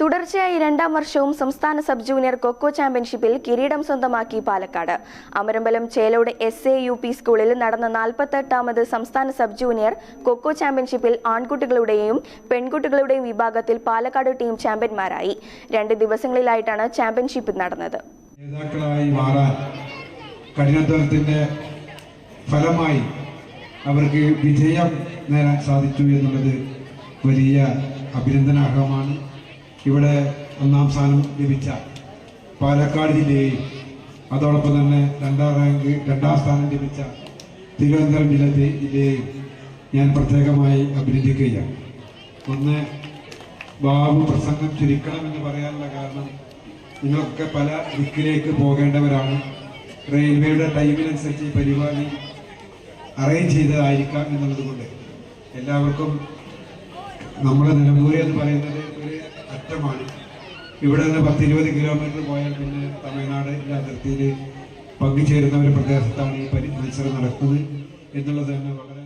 തുടർച്ചയായി രണ്ടാം വർഷവും സംസ്ഥാന സബ് ജൂനിയർ കൊക്കോ ചാമ്പ്യൻഷിപ്പിൽ കിരീടം സ്വന്തമാക്കി Palakkad. Amarambalam Chelod S A U P സ്കൂളിൽ നടന്ന നാൽപ്പത്തെട്ടാമത് സംസ്ഥാന സബ് ജൂനിയർ കൊക്കോ ചാമ്പ്യൻഷിപ്പിൽ ആൺകുട്ടികളുടെയും പെൺകുട്ടികളുടെയും വിഭാഗത്തിൽ പാലക്കാട് ടീം ചാമ്പ്യന്മാരായി. രണ്ട് ദിവസങ്ങളിലായിട്ടാണ് ചാമ്പ്യൻഷിപ്പ് നടന്നത്. കഠിനാധ്വാനത്തിന്റെ ഫലമായി അവർക്ക് വിജയം നേടാൻ സാധിച്ചു എന്നുള്ളത് വലിയ അഭിനന്ദനാർഹമാണ്. ഇവിടെ ഒന്നാം സ്ഥാനം ലഭിച്ച പാലക്കാട് ജില്ലയെയും അതോടൊപ്പം തന്നെ രണ്ടാം റാങ്ക് രണ്ടാം സ്ഥാനം ലഭിച്ച തിരുവനന്തപുരം ജില്ല ജില്ലയെയും ഞാൻ പ്രത്യേകമായി അഭിനന്ദിക്കുകയാണ്. ഒന്ന് ബാബു പ്രസംഗം ചുരുക്കണമെന്ന് പറയാനുള്ള കാരണം നിങ്ങളൊക്കെ പല ദിക്കിലേക്ക് പോകേണ്ടവരാണ്. റെയിൽവേയുടെ ടൈമിനനുസരിച്ച് ഈ പരിപാടി അറേഞ്ച് ചെയ്തതായിരിക്കാം എന്നുള്ളത് കൊണ്ട് എല്ലാവർക്കും നമ്മുടെ നിലമ്പൂരി എന്ന് പറയുന്നത് അറ്റമാണ് ഇവിടെ നിന്ന് പത്തിരുപത് കിലോമീറ്റർ പോയാൽ പിന്നെ തമിഴ്നാട് അതിർത്തിയിൽ പങ്കുചേരുന്ന ഒരു പ്രദേശത്താണ് ഈ മത്സരം നടക്കുന്നത്. എന്നുള്ളത് തന്നെ വളരെ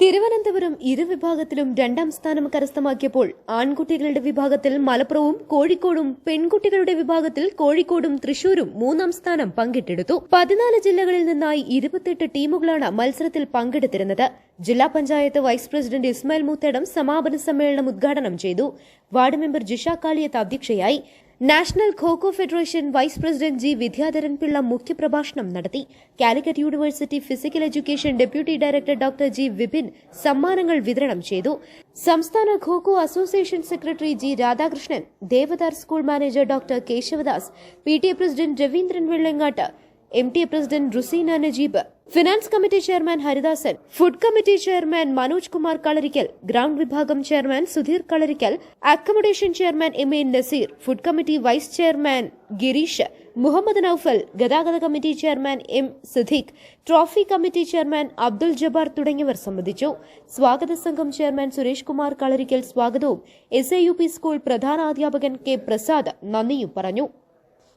തിരുവനന്തപുരം ഇരുവിഭാഗത്തിലും രണ്ടാം സ്ഥാനം കരസ്ഥമാക്കിയപ്പോൾ ആൺകുട്ടികളുടെ വിഭാഗത്തിൽ മലപ്പുറവും കോഴിക്കോടും പെൺകുട്ടികളുടെ വിഭാഗത്തിൽ കോഴിക്കോടും തൃശൂരും മൂന്നാം സ്ഥാനം പങ്കിട്ടെടുത്തു. പതിനാല് ജില്ലകളിൽ നിന്നായി ഇരുപത്തിയെട്ട് ടീമുകളാണ് മത്സരത്തിൽ പങ്കെടുത്തിരുന്നത്. ജില്ലാ പഞ്ചായത്ത് വൈസ് പ്രസിഡന്റ് ഇസ്മായിൽ മുത്തേടം സമാപന സമ്മേളനം ഉദ്ഘാടനം ചെയ്തു. വാർഡ് മെമ്പർ ജിഷ കാളിയത്ത് അധ്യക്ഷയായി. National kho-kho federation vice president G Vidyadharan Pillai മുഖ്യപ്രഭാഷണം നടത്തി. Calicut university physical education deputy director doctor G Vipin സമ്മാനങ്ങൾ വിതരണം ചെയ്തു. സംസ്ഥാന kho-kho association secretary G Radhakrishnan Devadar school manager doctor Keshavadas P T A president Raveendran Vellangatt M T A president Ruseena Najeeb finance committee chairman Haridasan food committee chairman Manoj Kumar Kalarikkal ground വിഭാഗം chairman Sudheer Kalarikkal accommodation chairman M A Naseer food committee vice chairman Gireesh Muhammad Noufal ഗതാഗത committee chairman M Siddique trophy committee chairman Abdul Jabbar തുടങ്ങിയവർ സംബന്ധിച്ചു. സ്വാഗത സംഘം chairman Suresh Kumar Kalarikkal സ്വാഗതവും. S A U P school പ്രധാനാധ്യാപകൻ K Prasad നന്ദിയും പറഞ്ഞു.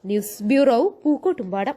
News bureau Pookkottumpadam.